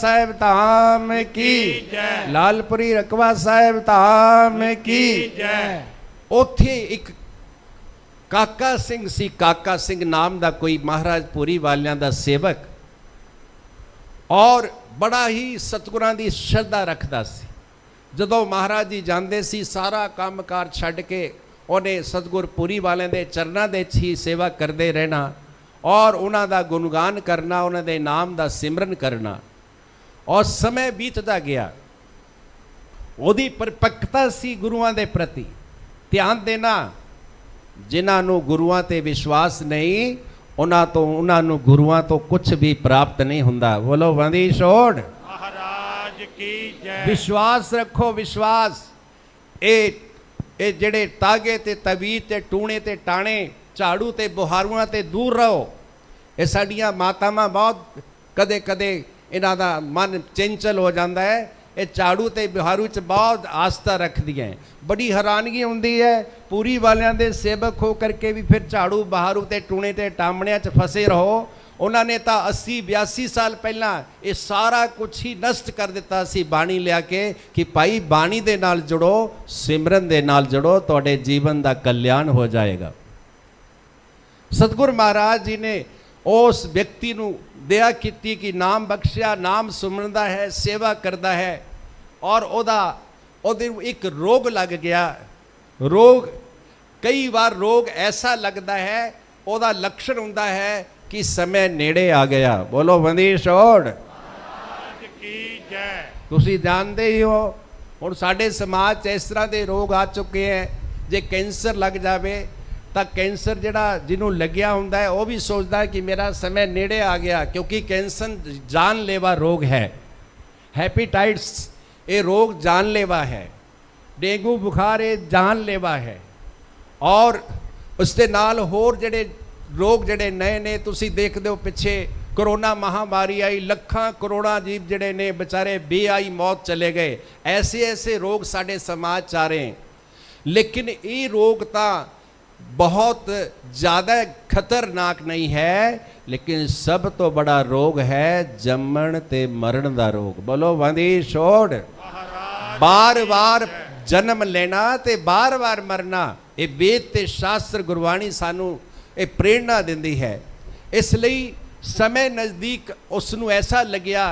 ਸਾਹਿਬ ਧਾਮ ਕੀ ਜੈ। ਲਾਲਪੁਰੀ ਰਕਵਾ ਸਾਹਿਬ ਧਾਮ ਕੀ ਜੈ। ਉੱਥੇ ਇੱਕ ਕਾਕਾ ਸਿੰਘ ਸੀ ਕਾਕਾ ਸਿੰਘ ਨਾਮ ਦਾ ਕੋਈ ਮਹਾਰਾਜ ਪੁਰੀ ਵਾਲਿਆਂ ਦਾ ਸੇਵਕ ਔਰ ਬੜਾ ਹੀ ਸਤਿਗੁਰਾਂ ਦੀ ਸ਼ਰਧਾ ਰੱਖਦਾ ਸੀ। ਜਦੋਂ ਮਹਾਰਾਜ ਜੀ ਜਾਂਦੇ ਸੀ ਸਾਰਾ ਕੰਮਕਾਰ ਛੱਡ ਕੇ ਉਹਨੇ ਸਤਿਗੁਰ ਪੁਰੀ ਵਾਲਿਆਂ ਦੇ ਚਰਨਾਂ ਦੇ ਹੀ ਸੇਵਾ ਕਰਦੇ ਰਹਿਣਾ ਔਰ ਉਹਨਾਂ ਦਾ ਗੁਣਗਾਨ ਕਰਨਾ ਉਹਨਾਂ ਦੇ ਨਾਮ ਦਾ ਸਿਮਰਨ ਕਰਨਾ। ਔਰ ਸਮੇਂ ਬੀਤਦਾ ਗਿਆ। ਉਹਦੀ ਪਰਪੱਕਤਾ ਸੀ ਗੁਰੂਆਂ ਦੇ ਪ੍ਰਤੀ। ਧਿਆਨ ਦੇਣਾ ਜਿਨ੍ਹਾਂ ਨੂੰ ਗੁਰੂਆਂ ਤੇ ਵਿਸ਼ਵਾਸ ਨਹੀਂ ਉਹਨਾਂ ਤੋਂ ਉਹਨਾਂ ਨੂੰ ਗੁਰੂਆਂ ਤੋਂ ਕੁਝ ਵੀ ਪ੍ਰਾਪਤ ਨਹੀਂ ਹੁੰਦਾ। ਬੋਲੋ ਵੰਦੀ ਛੋੜ। ਮਹਾਰਾਜ ਕੀ ਜੈ। ਵਿਸ਼ਵਾਸ ਰੱਖੋ ਵਿਸ਼ਵਾਸ। ਇਹ ਇਹ ਜਿਹੜੇ ਤਾਗੇ ਤੇ ਤਵੀਤ ਤੇ ਟੂਣੇ ਤੇ ਟਾਣੇ ਝਾੜੂ ਤੇ ਬੁਹਾਰੂਆਂ ਤੇ ਦੂਰ ਰਹੋ। ਇਹ ਸਾਡੀਆਂ ਮਾਤਾਵਾਂ ਬਹੁਤ ਕਦੇ ਕਦੇ ਇਹਨਾਂ ਦਾ ਮਨ ਚੰਚਲ ਹੋ ਜਾਂਦਾ ਹੈ। ਇਹ ਝਾੜੂ ਤੇ ਬਿਹਾਰੂ ਚ ਬਹੁਤ ਆਸਥਾ ਰੱਖਦੀਆਂ ਹੈ। ਬੜੀ ਹੈਰਾਨਗੀ ਹੁੰਦੀ ਹੈ। ਪੂਰੀ ਵਾਲਿਆਂ ਦੇ ਸੇਵਕ ਹੋ ਕਰਕੇ ਵੀ ਫਿਰ ਝਾੜੂ ਬਹਾਰੂ ਤੇ ਟੂਣੇ ਤੇ ਟਾਮਣਿਆਂ ਚ ਫਸੇ ਰਹੋ। ਉਹਨਾਂ ਨੇ ਤਾਂ 80 82 ਸਾਲ ਪਹਿਲਾਂ ਇਹ ਸਾਰਾ ਕੁਝ ਹੀ ਨਸ਼ਟ ਕਰ ਦਿੱਤਾ ਸੀ ਬਾਣੀ ਲਿਆ ਕੇ ਕਿ ਭਾਈ ਬਾਣੀ ਦੇ ਨਾਲ ਜੁੜੋ, ਸਿਮਰਨ ਦੇ ਨਾਲ ਜੁੜੋ, ਤੁਹਾਡੇ ਜੀਵਨ ਦਾ ਕਲਿਆਣ ਹੋ ਜਾਏਗਾ। ਸਤਿਗੁਰ ਮਹਾਰਾਜ ਜੀ ਨੇ ਉਸ ਵਿਅਕਤੀ ਨੂੰ ਦਇਆ ਕੀਤੀ ਕਿ ਨਾਮ ਬਖਸ਼ਿਆ ਨਾਮ ਸੁਮਰਦਾ ਹੈ ਸੇਵਾ ਕਰਦਾ ਹੈ ਔਰ ਉਹਦਾ ਉਹਦੇ ਨੂੰ ਇੱਕ ਰੋਗ ਲੱਗ ਗਿਆ ਰੋਗ ਕਈ ਵਾਰ ਰੋਗ ਐਸਾ ਲੱਗਦਾ ਹੈ ਉਹਦਾ ਲੱਛਣ ਹੁੰਦਾ ਹੈ ਕਿ ਸਮੇਂ ਨੇੜੇ ਆ ਗਿਆ ਬੋਲੋ ਬੰਦੀ ਛੋੜ ਮਹਾਰਾਜ ਕੀ ਜੈ ਤੁਸੀਂ ਜਾਣਦੇ ਹੀ ਹੋ ਹੁਣ ਸਾਡੇ ਸਮਾਜ 'ਚ ਇਸ ਤਰ੍ਹਾਂ ਦੇ ਰੋਗ ਆ ਚੁੱਕੇ ਹੈ ਜੇ ਕੈਂਸਰ ਲੱਗ ਜਾਵੇ ਤਾਂ ਕੈਂਸਰ ਜਿਹੜਾ ਜਿਹਨੂੰ ਲੱਗਿਆ ਹੁੰਦਾ ਹੈ ਉਹ ਵੀ ਸੋਚਦਾ ਹੈ ਕਿ ਮੇਰਾ ਸਮੇਂ ਨੇੜੇ ਆ ਗਿਆ ਕਿਉਂਕਿ ਕੈਂਸਰ ਜਾਨਲੇਵਾ ਰੋਗ ਹੈ ਹੈਪੇਟਾਈਟਸ ਇਹ ਰੋਗ ਜਾਨਲੇਵਾ ਹੈ ਡੇਂਗੂ ਬੁਖਾਰ ਇਹ ਜਾਨਲੇਵਾ ਹੈ ਔਰ ਉਸ ਦੇ ਨਾਲ ਹੋਰ ਜਿਹੜੇ ਰੋਗ ਜਿਹੜੇ ਨਏ ਨੇ ਤੁਸੀਂ ਦੇਖਦੇ ਹੋ ਪਿੱਛੇ ਕਰੋਨਾ ਮਹਾਮਾਰੀ ਆਈ ਲੱਖਾਂ ਕਰੋੜਾਂ ਜੀਵ ਜਿਹੜੇ ਨੇ ਵਿਚਾਰੇ ਬੇਆਈ ਮੌਤ ਚਲੇ ਗਏ ਐਸੇ ਐਸੇ ਰੋਗ ਸਾਡੇ ਸਮਾਜ ਚ ਆ ਰਹੇ ਲੇਕਿਨ ਇਹ ਰੋਗ ਤਾਂ ਬਹੁਤ ਜ਼ਿਆਦਾ ਖਤਰਨਾਕ ਨਹੀਂ ਹੈ ਲੇਕਿਨ ਸਭ ਤੋਂ ਬੜਾ ਰੋਗ ਹੈ ਜੰਮਣ ਤੇ ਮਰਨ ਦਾ ਰੋਗ ਬੋਲੋ ਬੰਦੀ ਛੋੜ ਮਹਾਰਾਜ ਬਾਰ-ਬਾਰ ਜਨਮ ਲੈਣਾ ਤੇ ਬਾਰ-ਬਾਰ ਮਰਨਾ ਇਹ ਵੇਦ ਤੇ ਸ਼ਾਸਤਰ ਗੁਰਬਾਣੀ ਸਾਨੂੰ ਇਹ ਪ੍ਰੇਰਣਾ ਦਿੰਦੀ ਹੈ ਇਸ ਲਈ ਸਮੇਂ ਨਜ਼ਦੀਕ ਉਸ ਨੂੰ ਐਸਾ ਲੱਗਿਆ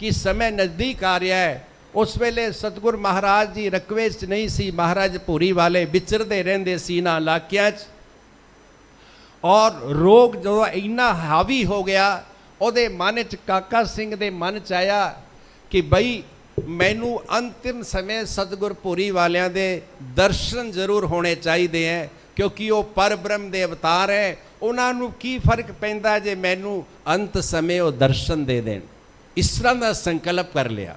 ਕਿ ਸਮੇਂ ਨਜ਼ਦੀਕ ਆ ਰਿਹਾ ਹੈ ਉਸ ਵੇਲੇ ਸਤਿਗੁਰ ਮਹਾਰਾਜ ਜੀ ਰਕਵੇ 'ਚ ਨਹੀਂ ਸੀ ਮਹਾਰਾਜ ਭੂਰੀ ਵਾਲੇ ਵਿਚਰਦੇ ਰਹਿੰਦੇ ਸੀ ਨਾ ਇਲਾਕਿਆਂ 'ਚ ਔਰ ਰੋਗ ਜਦੋਂ ਇੰਨਾ ਹਾਵੀ ਹੋ ਗਿਆ ਉਹਦੇ ਮਨ 'ਚ ਕਾਕਾ ਸਿੰਘ ਦੇ ਮਨ 'ਚ ਆਇਆ ਕਿ ਬਈ ਮੈਨੂੰ ਅੰਤਿਮ ਸਮੇਂ ਸਤਿਗੁਰ ਭੂਰੀ ਵਾਲਿਆਂ ਦੇ ਦਰਸ਼ਨ ਜ਼ਰੂਰ ਹੋਣੇ ਚਾਹੀਦੇ ਹੈ ਕਿਉਂਕਿ ਉਹ ਪਰਬ੍ਰਹਮ ਦੇ ਅਵਤਾਰ ਹੈ ਉਹਨਾਂ ਨੂੰ ਕੀ ਫ਼ਰਕ ਪੈਂਦਾ ਜੇ ਮੈਨੂੰ ਅੰਤ ਸਮੇਂ ਉਹ ਦਰਸ਼ਨ ਦੇ ਦੇਣ ਇਸ ਤਰ੍ਹਾਂ ਦਾ ਸੰਕਲਪ ਕਰ ਲਿਆ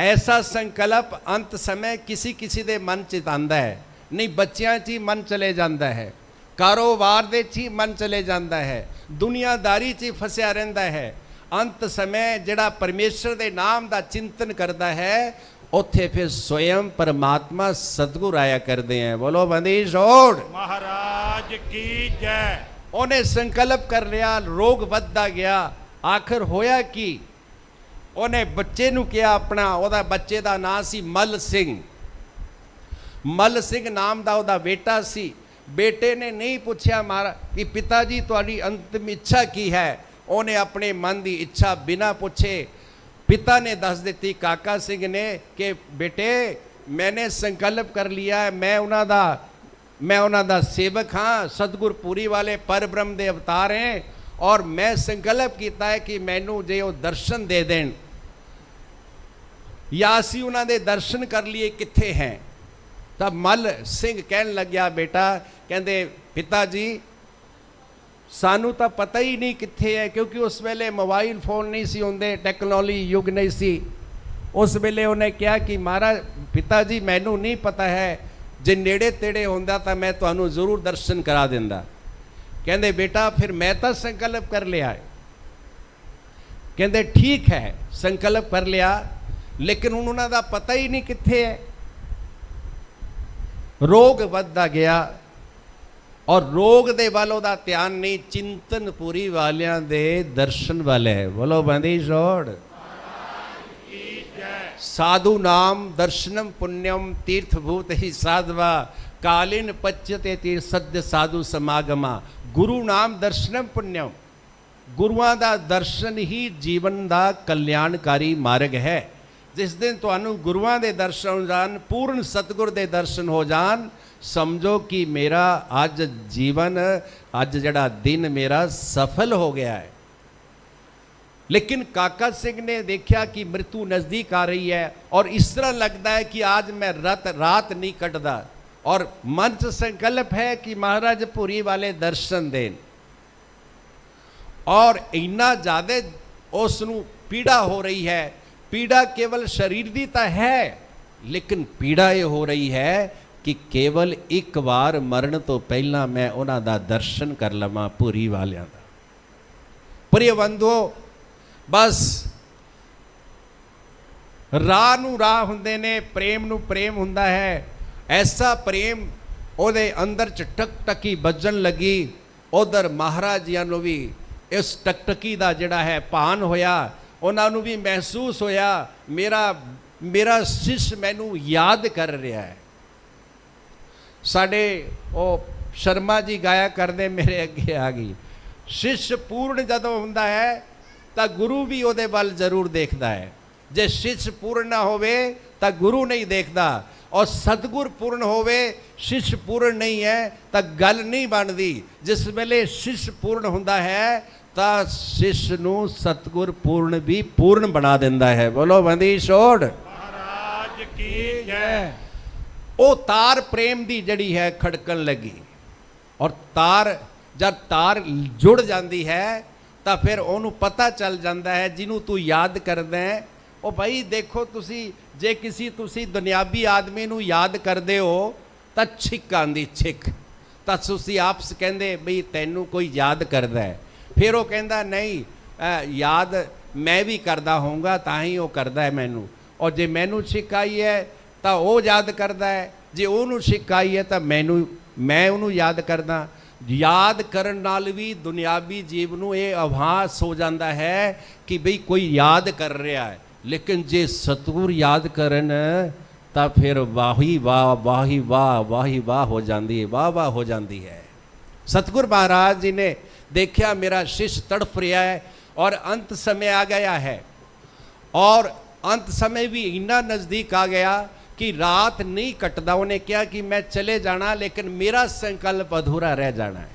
ਐਸਾ ਸੰਕਲਪ ਅੰਤ ਸਮੇਂ ਕਿਸੇ ਕਿਸੇ ਦੇ ਮਨ ਚ ਆਉਂਦਾ ਹੈ ਨਹੀਂ ਬੱਚਿਆਂ 'ਚ ਹੀ ਮਨ ਚਲੇ ਜਾਂਦਾ ਹੈ ਕਾਰੋਬਾਰ ਦੇ 'ਚ ਹੀ ਮਨ ਚਲੇ ਜਾਂਦਾ ਹੈ ਦੁਨੀਆਦਾਰੀ 'ਚ ਹੀ ਫਸਿਆ ਰਹਿੰਦਾ ਹੈ ਅੰਤ ਸਮੇਂ ਜਿਹੜਾ ਪਰਮੇਸ਼ਰ ਦੇ ਨਾਮ ਦਾ ਚਿੰਤਨ ਕਰਦਾ ਹੈ ਉੱਥੇ ਫਿਰ ਸਵਯੰ ਪਰਮਾਤਮਾ ਸਤਿਗੁਰ ਆਇਆ ਕਰਦੇ ਹੈ ਬੋਲੋ ਬੰਦੀ ਛੋੜ ਮਹਾਰਾਜ ਕੀ ਜੈ ਉਹਨੇ ਸੰਕਲਪ ਕਰ ਲਿਆ ਰੋਗ ਵੱਧਦਾ ਗਿਆ ਆਖਰ ਹੋਇਆ ਕੀ ਉਹਨੇ ਬੱਚੇ ਨੂੰ ਕਿਹਾ ਆਪਣਾ ਉਹਦਾ ਬੱਚੇ ਦਾ ਨਾਂ ਸੀ ਮਲ ਸਿੰਘ ਮਲ ਸਿੰਘ ਨਾਮ ਦਾ ਉਹਦਾ ਬੇਟਾ ਸੀ ਬੇਟੇ ਨੇ ਨਹੀਂ ਪੁੱਛਿਆ ਮਾਰਾ ਕਿ ਪਿਤਾ ਜੀ ਤੁਹਾਡੀ ਅੰਤਿਮ ਇੱਛਾ ਕੀ ਹੈ ਉਹਨੇ ਆਪਣੇ ਮਨ ਦੀ ਇੱਛਾ ਬਿਨਾ ਪੁੱਛੇ ਪਿਤਾ ਨੇ ਦੱਸ ਦਿੱਤੀ ਕਾਕਾ ਸਿੰਘ ਨੇ ਕਿ ਬੇਟੇ ਮੈਨੇ ਸੰਕਲਪ ਕਰ ਲਿਆ ਹੈ ਮੈਂ ਉਹਨਾਂ ਦਾ ਮੈਂ ਉਹਨਾਂ ਦਾ ਸੇਵਕ ਹਾਂ ਸਤਿਗੁਰ ਪੂਰੀ ਵਾਲੇ ਪਰਬ੍ਰਹਮ ਦੇ ਅਵਤਾਰ ਹੈ ਔਰ ਮੈਂ ਸੰਕਲਪ ਕੀਤਾ ਹੈ ਕਿ ਮੈਨੂੰ ਜੇ ਉਹ ਦਰਸ਼ਨ ਦੇ ਦੇਣ ਜਾਂ ਅਸੀਂ ਉਹਨਾਂ ਦੇ ਦਰਸ਼ਨ ਕਰ ਲਈਏ ਕਿੱਥੇ ਹੈ ਤਾਂ ਮਲ ਸਿੰਘ ਕਹਿਣ ਲੱਗਿਆ ਬੇਟਾ ਕਹਿੰਦੇ ਪਿਤਾ ਜੀ ਸਾਨੂੰ ਤਾਂ ਪਤਾ ਹੀ ਨਹੀਂ ਕਿੱਥੇ ਹੈ ਕਿਉਂਕਿ ਉਸ ਵੇਲੇ ਮੋਬਾਈਲ ਫੋਨ ਨਹੀਂ ਸੀ ਹੁੰਦੇ ਟੈਕਨੋਲੋਜੀ ਯੁੱਗ ਨਹੀਂ ਸੀ ਉਸ ਵੇਲੇ ਉਹਨੇ ਕਿਹਾ ਕਿ ਮਹਾਰਾਜ ਪਿਤਾ ਜੀ ਮੈਨੂੰ ਨਹੀਂ ਪਤਾ ਹੈ ਜੇ ਨੇੜੇ ਤੇੜੇ ਹੁੰਦਾ ਤਾਂ ਮੈਂ ਤੁਹਾਨੂੰ ਜ਼ਰੂਰ ਦਰਸ਼ਨ ਕਰਾ ਦਿੰਦਾ ਕਹਿੰਦੇ ਬੇਟਾ ਫਿਰ ਮੈਂ ਤਾਂ ਸੰਕਲਪ ਕਰ ਲਿਆ ਹੈ ਕਹਿੰਦੇ ਠੀਕ ਹੈ ਸੰਕਲਪ ਕਰ ਲਿਆ लेकिन हूँ उन्होंने पता ही नहीं कितने है। रोग बदता गया और रोग दे वालों का ध्यान नहीं चिंतन पुरी वालिया दर्शन वाले बोलो बंदी जोड़। साधु नाम, दर्शनम पुण्यम तीर्थ भूत ही साधवा, कालीन पच्यते तीर्थ सद्य साधु समागम। गुरु नाम, दर्शनम पुण्यम। गुरुआ का दर्शन ही जीवन का कल्याणकारी मार्ग है। ਜਿਸ ਦਿਨ ਤੁਹਾਨੂੰ ਗੁਰੂਆਂ ਦੇ ਦਰਸ਼ਨ ਹੋ ਜਾਣ ਪੂਰਨ ਸਤਿਗੁਰ ਦੇ ਦਰਸ਼ਨ ਹੋ ਜਾਣ ਸਮਝੋ ਕਿ ਮੇਰਾ ਅੱਜ ਜੀਵਨ ਅੱਜ ਜਿਹੜਾ ਦਿਨ ਮੇਰਾ ਸਫਲ ਹੋ ਗਿਆ ਹੈ लेकिन काका सिंह ने देखा कि मृत्यु नजदीक आ रही है और इस तरह लगता है कि आज मैं रात रात नहीं कटदा और मन च संकल्प है कि महाराज पुरी वाले दर्शन देन और इन्ना ज्यादा उस ਨੂੰ ਪੀੜਾ ਹੋ ਰਹੀ पीड़ा केवल शरीर की तो है, लेकिन पीड़ा ये हो रही है कि केवल एक बार मरण तो पहला मैं उन्हों का दर्शन कर लवा पुरी वाल पर बंधुओ, बस राह राह होंगे ने, प्रेम न प्रेम हों, ऐसा प्रेम वो अंदर च टक बजन लगी, उधर महाराज ਜੀ भी इस टकटकी का ਦਾ है ਹੈ होया ਉਹਨਾਂ ਨੂੰ ਵੀ ਮਹਿਸੂਸ ਹੋਇਆ ਮੇਰਾ ਮੇਰਾ ਸਿਸ਼ ਮੈਨੂੰ ਯਾਦ ਕਰ ਰਿਹਾ ਹੈ ਸਾਡੇ ਉਹ ਸ਼ਰਮਾ ਜੀ ਗਾਇਆ ਕਰਦੇ ਮੇਰੇ ਅੱਗੇ ਆ ਗਈ ਸ਼ਿਸ਼ ਪੂਰਨ ਜਦੋਂ ਹੁੰਦਾ ਹੈ ਤਾਂ ਗੁਰੂ ਵੀ ਉਹਦੇ ਵੱਲ ਜ਼ਰੂਰ ਦੇਖਦਾ ਹੈ ਜੇ ਸ਼ਿਸ਼ ਪੂਰਨ ਨਾ ਹੋਵੇ ਤਾਂ ਗੁਰੂ ਨਹੀਂ ਦੇਖਦਾ ਔਰ ਸਤਗੁਰ ਪੂਰਨ ਹੋਵੇ ਸ਼ਿਸ਼ ਪੂਰਨ ਨਹੀਂ ਹੈ ਤਾਂ ਗੱਲ ਨਹੀਂ ਬਣਦੀ ਜਿਸ ਵੇਲੇ ਸ਼ਿਸ਼ ਪੂਰਨ ਹੁੰਦਾ ਹੈ ਤਾਂ ਸ਼ਿਸ਼ ਨੂੰ ਸਤਗੁਰ ਪੂਰਨ ਵੀ ਪੂਰਨ ਬਣਾ ਦਿੰਦਾ ਹੈ। ਬੋਲੋ ਬੰਦੀ ਛੋੜ। ਮਹਾਰਾਜ ਕੀ ਜੈ। ਉਹ ਤਾਰ ਪ੍ਰੇਮ ਦੀ ਜਿਹੜੀ ਹੈ ਖੜਕਣ ਲੱਗੀ। ਔਰ ਤਾਰ ਜਦ ਤਾਰ ਜੁੜ ਜਾਂਦੀ ਹੈ ਤਾਂ ਫਿਰ ਉਹਨੂੰ ਪਤਾ ਚੱਲ ਜਾਂਦਾ ਹੈ ਜਿਹਨੂੰ ਤੂੰ ਯਾਦ ਕਰਦਾ ਹੈ ਉਹ ਭਾਈ ਦੇਖੋ ਤੁਸੀਂ ਜੇ ਕਿਸੇ ਤੁਸੀਂ ਦੁਨਿਆਵੀ ਆਦਮੀ ਨੂੰ ਯਾਦ ਕਰਦੇ ਹੋ ਤਾਂ ਛਿੱਕ ਆਂਦੀ ਛਿੱਕ। ਤਾਂ ਤੁਸੀਂ ਆਪਸ ਕਹਿੰਦੇ ਬਈ ਤੈਨੂੰ ਕੋਈ ਯਾਦ ਕਰਦਾ ਹੈ। ਫਿਰ ਉਹ ਕਹਿੰਦਾ ਨਹੀਂ ਅ, ਯਾਦ ਮੈਂ ਵੀ ਕਰਦਾ ਹੋਊਗਾ ਤਾਂ ਹੀ ਉਹ ਕਰਦਾ ਹੈ ਮੈਨੂੰ ਔਰ ਜੇ ਮੈਨੂੰ ਛਿੱਕ ਆਈ ਹੈ ਤਾਂ ਉਹ ਯਾਦ ਕਰਦਾ ਹੈ ਜੇ ਉਹਨੂੰ ਛਿੱਕ ਆਈ ਹੈ ਤਾਂ ਮੈਨੂੰ ਮੈਂ ਉਹਨੂੰ ਯਾਦ ਕਰਦਾ ਯਾਦ ਕਰਨ ਨਾਲ ਵੀ ਦੁਨਿਆਵੀ ਜੀਵ ਨੂੰ ਇਹ ਆਭਾਸ ਹੋ ਜਾਂਦਾ ਹੈ ਕਿ ਬਈ ਕੋਈ ਯਾਦ ਕਰ ਰਿਹਾ ਹੈ ਲੇਕਿਨ ਜੇ ਸਤਿਗੁਰ ਯਾਦ ਕਰਨ ਤਾਂ ਫਿਰ ਵਾਹੀ ਵਾਹ ਵਾਹੀ ਵਾਹ ਵਾਹੀ ਵਾਹ ਹੋ ਜਾਂਦੀ ਹੈ ਵਾਹ ਵਾਹ ਹੋ ਜਾਂਦੀ ਹੈ ਸਤਿਗੁਰ ਮਹਾਰਾਜ ਜੀ ਨੇ ਦੇਖਿਆ ਮੇਰਾ ਸ਼ਿਸ਼ ਤੜਫ ਰਿਹਾ ਹੈ ਔਰ ਅੰਤ ਸਮੇਂ ਆ ਗਿਆ ਹੈ ਔਰ ਅੰਤ ਸਮੇਂ ਵੀ ਇੰਨਾ ਨਜ਼ਦੀਕ ਆ ਗਿਆ ਕਿ ਰਾਤ ਨਹੀਂ ਕੱਟਦਾ ਉਹਨੇ ਕਿਹਾ ਕਿ ਮੈਂ ਚਲੇ ਜਾਣਾ ਲੇਕਿਨ ਮੇਰਾ ਸੰਕਲਪ ਅਧੂਰਾ ਰਹਿ ਜਾਣਾ ਹੈ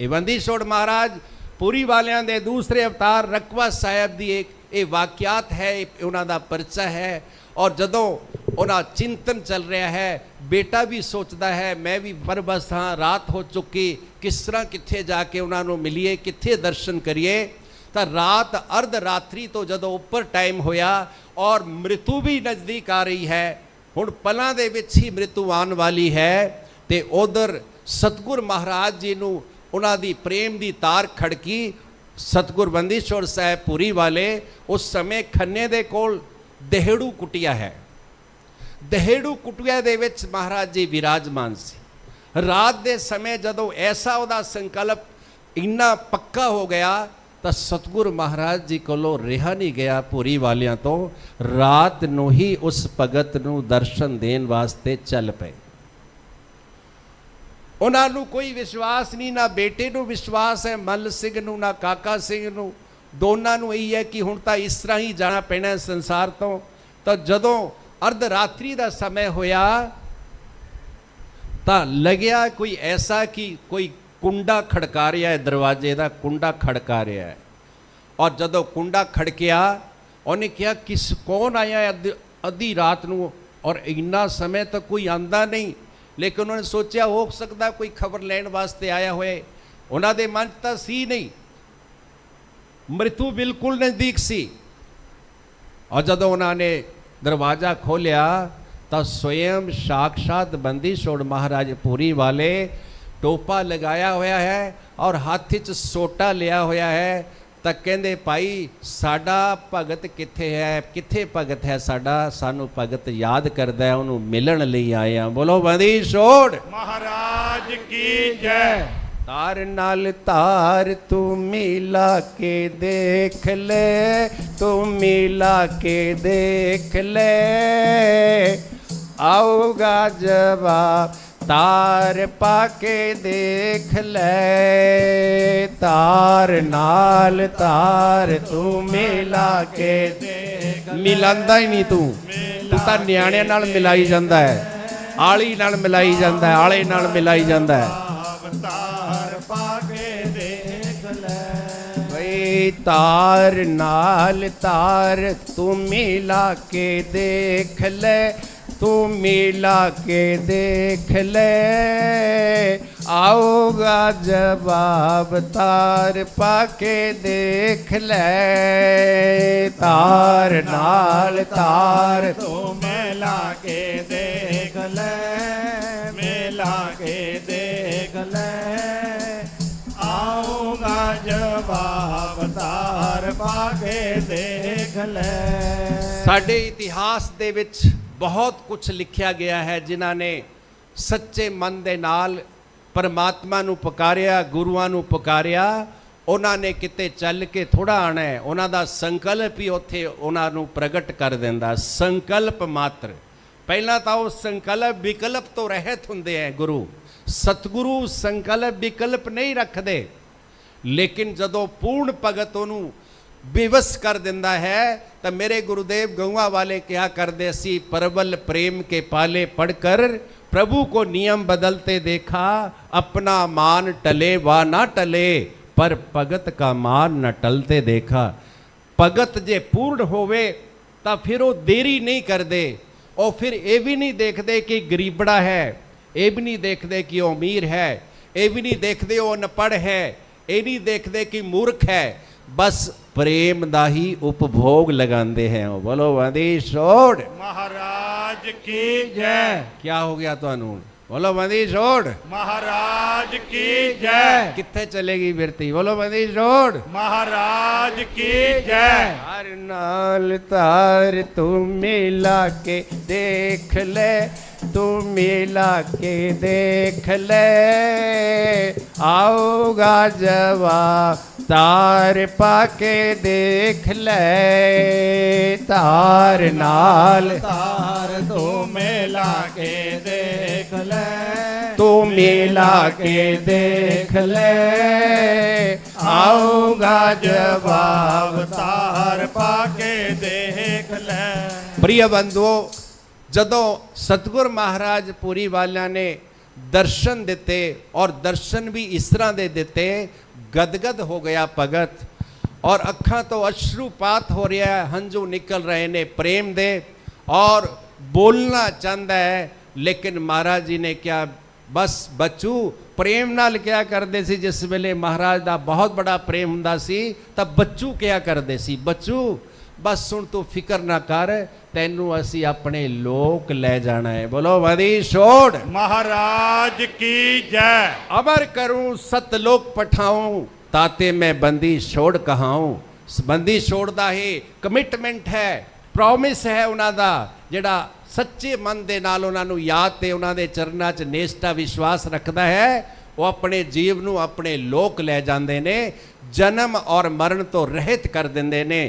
ਇਹ ਬੰਦੀ ਛੋੜ ਮਹਾਰਾਜ ਪੂਰੀ ਵਾਲਿਆਂ ਦੇ ਦੂਸਰੇ ਅਵਤਾਰ ਰਕਵਾ ਸਾਹਿਬ ਦੀ ਇੱਕ ਇਹ ਵਾਕਿਆਤ ਹੈ ਇਹ ਉਹਨਾਂ ਦਾ ਪਰਚਾ ਹੈ ਔਰ ਜਦੋਂ ਉਹਨਾਂ ਚਿੰਤਨ ਚੱਲ ਰਿਹਾ ਹੈ, ਬੇਟਾ ਵੀ ਸੋਚਦਾ ਹੈ, ਮੈਂ ਵੀ ਬਰਬਸ ਹਾਂ, ਰਾਤ ਹੋ ਚੁੱਕੀ, ਕਿਸ ਤਰ੍ਹਾਂ ਕਿੱਥੇ ਜਾ ਕੇ ਉਹਨਾਂ ਨੂੰ ਮਿਲੀਏ, ਕਿੱਥੇ ਦਰਸ਼ਨ ਕਰੀਏ, ਤਾਂ ਰਾਤ, ਅਰਧ ਰਾਤਰੀ ਤੋਂ ਜਦੋਂ ਉੱਪਰ ਟਾਈਮ ਹੋਇਆ ਔਰ ਮ੍ਰਿਤੂ ਵੀ ਨਜ਼ਦੀਕ ਆ ਰਹੀ ਹੈ, ਹੁਣ ਪਲਾਂ ਦੇ ਵਿੱਚ ਹੀ ਮ੍ਰਿਤੂ ਆਉਣ ਵਾਲੀ ਹੈ, ਤੇ ਉਧਰ ਸਤਗੁਰ ਮਹਾਰਾਜ ਜੀ ਨੂੰ ਉਹਨਾਂ ਦੀ ਪ੍ਰੇਮ ਦੀ ਤਾਰ ਖੜਕੀ, ਸਤਗੁਰ ਬੰਦੀਸ਼ਵਰ ਸਾਹਿਬ ਪੂਰੀ ਵਾਲੇ, ਉਸ ਸਮੇਂ ਖੰਨੇ ਦੇ ਕੋਲ ਦਹੇੜੂ ਕੁਟਿਆ ਹੈ। ਦਹੇੜੂ ਕੁਟਿਆ ਦੇ ਵਿੱਚ ਮਹਾਰਾਜ ਜੀ ਵਿਰਾਜਮਾਨ ਸੀ। ਰਾਤ ਦੇ ਸਮੇਂ ਜਦੋਂ ਐਸਾ ਉਹਦਾ ਸੰਕਲਪ ਇੰਨਾ ਪੱਕਾ ਹੋ ਗਿਆ, ਤਾਂ ਸਤਗੁਰ ਮਹਾਰਾਜ ਜੀ ਕੋਲੋਂ ਰਿਹਾ ਨਹੀਂ ਗਿਆ ਪੂਰੀ ਵਾਲਿਆਂ ਤੋਂ। ਰਾਤ ਨੂੰ ਹੀ ਉਸ ਭਗਤ ਨੂੰ ਦਰਸ਼ਨ ਦੇਣ ਵਾਸਤੇ ਚੱਲ ਪਏ। ਉਹਨਾਂ ਨੂੰ ਕੋਈ ਵਿਸ਼ਵਾਸ ਨਹੀਂ, ਨਾ ਬੇਟੇ ਨੂੰ ਵਿਸ਼ਵਾਸ ਹੈ, ਮੱਲ ਸਿੰਘ ਨੂੰ, ਨਾ ਕਾਕਾ ਸਿੰਘ ਨੂੰ। ਦੋਨਾਂ ਨੂੰ ਇਹੀ ਹੈ ਕਿ ਹੁਣ ਤਾਂ ਇਸ ਤਰ੍ਹਾਂ ਹੀ ਜਾਣਾ ਪੈਣਾ ਹੈ ਸੰਸਾਰ ਤੋਂ ਤਾਂ ਜਦੋਂ ਅਰਧ ਰਾਤਰੀ ਦਾ ਸਮੇਂ ਹੋਇਆ ਤਾਂ ਲੱਗਿਆ ਕੋਈ ਐਸਾ ਕਿ ਕੋਈ ਕੁੰਡਾ ਖੜਕਾ ਰਿਹਾ ਹੈ ਦਰਵਾਜ਼ੇ ਦਾ ਕੁੰਡਾ ਖੜਕਾ ਰਿਹਾ ਹੈ ਔਰ ਜਦੋਂ ਕੁੰਡਾ ਖੜਕਿਆ ਉਹਨੇ ਕਿਹਾ ਕਿਸ ਕੌਣ ਆਇਆ ਹੈ ਅੱਧ- ਅੱਧੀ ਰਾਤ ਨੂੰ ਔਰ ਇੰਨਾ ਸਮੇਂ ਤੱਕ ਕੋਈ ਆਂਦਾ ਨਹੀਂ ਲੇਕਿਨ ਉਹਨਾਂ ਨੇ ਸੋਚਿਆ ਹੋ ਸਕਦਾ ਕੋਈ ਖਬਰ ਲੈਣ ਵਾਸਤੇ ਆਇਆ ਹੋਏ ਉਹਨਾਂ ਦੇ ਮਨ 'ਚ ਤਾਂ ਸੀ ਨਹੀਂ ਮ੍ਰਿਤੂ ਬਿਲਕੁਲ ਨਜ਼ਦੀਕ ਸੀ ਔਰ ਜਦੋਂ ਉਹਨਾਂ ਨੇ ਦਰਵਾਜ਼ਾ ਖੋਲਿਆ ਤਾਂ ਸਵਯੰ ਸਾਖਸ਼ਾਤ ਬੰਦੀ ਛੋੜ ਮਹਾਰਾਜ ਪੂਰੀ ਵਾਲੇ ਟੋਪਾ ਲਗਾਇਆ ਹੋਇਆ ਹੈ ਔਰ ਹੱਥ 'ਚ ਸੋਟਾ ਲਿਆ ਹੋਇਆ ਹੈ ਤਾਂ ਕਹਿੰਦੇ ਭਾਈ ਸਾਡਾ ਭਗਤ ਕਿੱਥੇ ਹੈ ਕਿੱਥੇ ਭਗਤ ਹੈ ਸਾਡਾ ਸਾਨੂੰ ਭਗਤ ਯਾਦ ਕਰਦਾ ਹੈ ਉਹਨੂੰ ਮਿਲਣ ਲਈ ਆਏ ਆ ਬੋਲੋ ਬੰਦੀ ਛੋੜ ਮਹਾਰਾਜ ਕੀ ਜੈ ਤਾਰ ਨਾਲ ਤਾਰ ਤੂੰ ਮਿਲਾ ਕੇ ਦੇਖ ਲੈ, ਤੂੰ ਮਿਲਾ ਕੇ ਦੇਖ ਲੈ। ਆਊਗਾ ਜਵਾਬ, ਤਾਰ ਪਾ ਕੇ ਦੇਖ ਲੈ। ਤਾਰ ਨਾਲ ਤਾਰ ਤੂੰ ਮਿਲਾ ਕੇ ਦੇਖ ਮਿਲਾਂਦਾ ਹੀ ਨਹੀਂ ਤੂੰ। ਤੂੰ ਤਾਂ ਨਿਆਣਿਆਂ ਨਾਲ ਮਿਲਾਈ ਜਾਂਦਾ ਹੈ, ਆਲੀ ਨਾਲ ਮਿਲਾਈ ਜਾਂਦਾ ਹੈ, ਆਲੇ ਨਾਲ ਮਿਲਾਈ ਜਾਂਦਾ ਹੈ। तार नाल तार, तू मिला के देख ले, तू मिला के देख ले। आओगा जवाब तार पाके देख ले। तार नाल तार, तू मिला के ਕੇ ਦੇਖ ਲੈ। ਸਾਡੇ ਇਤਿਹਾਸ ਦੇ ਵਿੱਚ ਬਹੁਤ ਕੁਝ ਲਿਖਿਆ ਗਿਆ ਹੈ ਜਿਨ੍ਹਾਂ ਨੇ ਸੱਚੇ ਮਨ ਦੇ ਨਾਲ ਪਰਮਾਤਮਾ ਨੂੰ ਪੁਕਾਰਿਆ, ਗੁਰੂਆਂ ਨੂੰ ਪੁਕਾਰਿਆ। ਉਹਨਾਂ ਨੇ ਕਿਤੇ ਚੱਲ ਕੇ ਥੋੜਾ ਆਣਾ ਹੈ। ਉਹਨਾਂ ਦਾ ਸੰਕਲਪ ਹੀ ਉੱਥੇ ਉਹਨਾਂ ਨੂੰ ਪ੍ਰਗਟ ਕਰ ਦਿੰਦਾ। ਸੰਕਲਪ ਮਾਤਰ। ਪਹਿਲਾਂ ਤਾਂ ਉਹ ਸੰਕਲਪ ਵਿਕਲਪ ਤੋਂ ਰਹਿਤ ਹੁੰਦੇ ਹੈ ਗੁਰੂ। ਸਤਿਗੁਰੂ ਸੰਕਲਪ ਵਿਕਲਪ ਨਹੀਂ ਰੱਖਦੇ। ਲੇਕਿਨ ਜਦੋਂ ਪੂਰਨ ਭਗਤ ਉਹਨੂੰ ਬੇਵਸ ਕਰ ਦਿੰਦਾ ਹੈ ਤਾਂ ਮੇਰੇ ਗੁਰੂਦੇਵ ਗਊਆਂ ਵਾਲੇ ਕਿਹਾ ਕਰਦੇ ਸੀ ਪਰਵਲ ਪ੍ਰੇਮ ਕੇ ਪਾਲੇ ਪੜ ਕਰ ਪ੍ਰਭੂ ਕੋ ਨਿਯਮ ਬਦਲਤੇ ਦੇਖਾ ਆਪਣਾ ਮਾਨ ਟਲੇ ਵਾ ਨਾ ਟਲੇ ਪਰ ਭਗਤ ਕਾ ਮਾਨ ਨ ਟਲਤੇ ਦੇਖਾ ਭਗਤ ਜੇ ਪੂਰਨ ਹੋਵੇ ਤਾਂ ਫਿਰ ਉਹ ਦੇਰੀ ਨਹੀਂ ਕਰਦੇ ਉਹ ਫਿਰ ਇਹ ਵੀ ਨਹੀਂ ਦੇਖਦੇ ਕਿ ਗਰੀਬੜਾ ਹੈ ਇਹ ਵੀ ਨਹੀਂ ਦੇਖਦੇ ਕਿ ਉਹ ਅਮੀਰ ਹੈ ਇਹ ਵੀ ਨਹੀਂ ਦੇਖਦੇ ਉਹ ਅਨਪੜ੍ਹ ਹੈ ਇਹ ਨਹੀਂ ਦੇਖਦੇ ਕਿ ਮੂਰਖ ਹੈ ਬਸ ਪ੍ਰੇਮ ਦਾ ਹੀ ਉਪਭੋਗ ਲਗਾਉਂਦੇ ਹੈ ਉਹ ਬੋਲੋ ਬੰਦੀ ਛੋੜ ਮਹਾਰਾਜ ਕੀ ਜੈ ਕੀ ਹੋ ਗਿਆ ਤੁਹਾਨੂੰ ਬੋਲੋ ਬੰਦੀ ਛੋੜ ਮਹਾਰਾਜ ਕੀ ਜੈ ਕਿੱਥੇ ਚਲੇਗੀ ਬਿਰਤੀ ਬੋਲੋ ਬੰਦੀ ਛੋੜ ਮਹਾਰਾਜ ਕੀ ਜੈ ਤਾਰ ਨਾਲ ਤਾਰ ਤੂੰ ਮਿਲਾ ਕੇ ਦੇਖ ਲੈ ਤੂੰ ਮਿਲਾ ਕੇ ਦੇਖ ਲੈ ਆਊਗਾ ਜਵਾਬ तार पाके देख ले तार नाल। तार तो मेला के देख ले। तो मेला के देख ले। आऊँगा जवाब तार पाके देख ले। प्रिय बंधुओं जदों सतगुर महाराज पुरी वाला ने ਵਾਲਿਆਂ ਨੇ ਦਰਸ਼ਨ ਦਿੱਤੇ ਔਰ ਦਰਸ਼ਨ ਵੀ ਇਸ ਤਰ੍ਹਾਂ ਦੇ ਦਿੱਤੇ ਗਦਗਦ ਹੋ ਗਿਆ ਭਗਤ ਔਰ ਅੱਖਾਂ ਤੋਂ ਅਸ਼ਰੂਪਾਤ ਹੋ ਰਿਹਾ ਹੈ ਹੰਝੂ ਨਿਕਲ ਰਹੇ ਨੇ ਪ੍ਰੇਮ ਦੇ ਔਰ ਬੋਲਣਾ ਚਾਹੁੰਦਾ ਹੈ ਲੇਕਿਨ ਮਹਾਰਾਜ ਜੀ ਨੇ ਕਿਹਾ ਬਸ ਬੱਚੂ ਪ੍ਰੇਮ ਨਾਲ ਕਿਹਾ ਕਰਦੇ ਸੀ ਜਿਸ ਵੇਲੇ ਮਹਾਰਾਜ ਦਾ ਬਹੁਤ ਬੜਾ ਪ੍ਰੇਮ ਹੁੰਦਾ ਸੀ ਤਾਂ ਬੱਚੂ ਕਿਹਾ ਕਰਦੇ ਸੀ ਬੱਚੂ बस सुन तू फ़िक्र ना कर तेन असी अपने लोग लै जाना है। बोलो वरी छोड़। महाराज की जय। अमर करू सतलोक पठाऊ ताते मैं बंदी छोड़ कहाऊ। बंदी छोड़ का ही कमिटमेंट है प्रोमिस है उन्होंने जोड़ा सच्चे मन के नाल उन्होंने याद से उन्होंने चरणा च नेता विश्वास रखता है वो अपने जीवन अपने लोग लै जाते हैं जन्म और मरण तो रहित कर देंगे ने।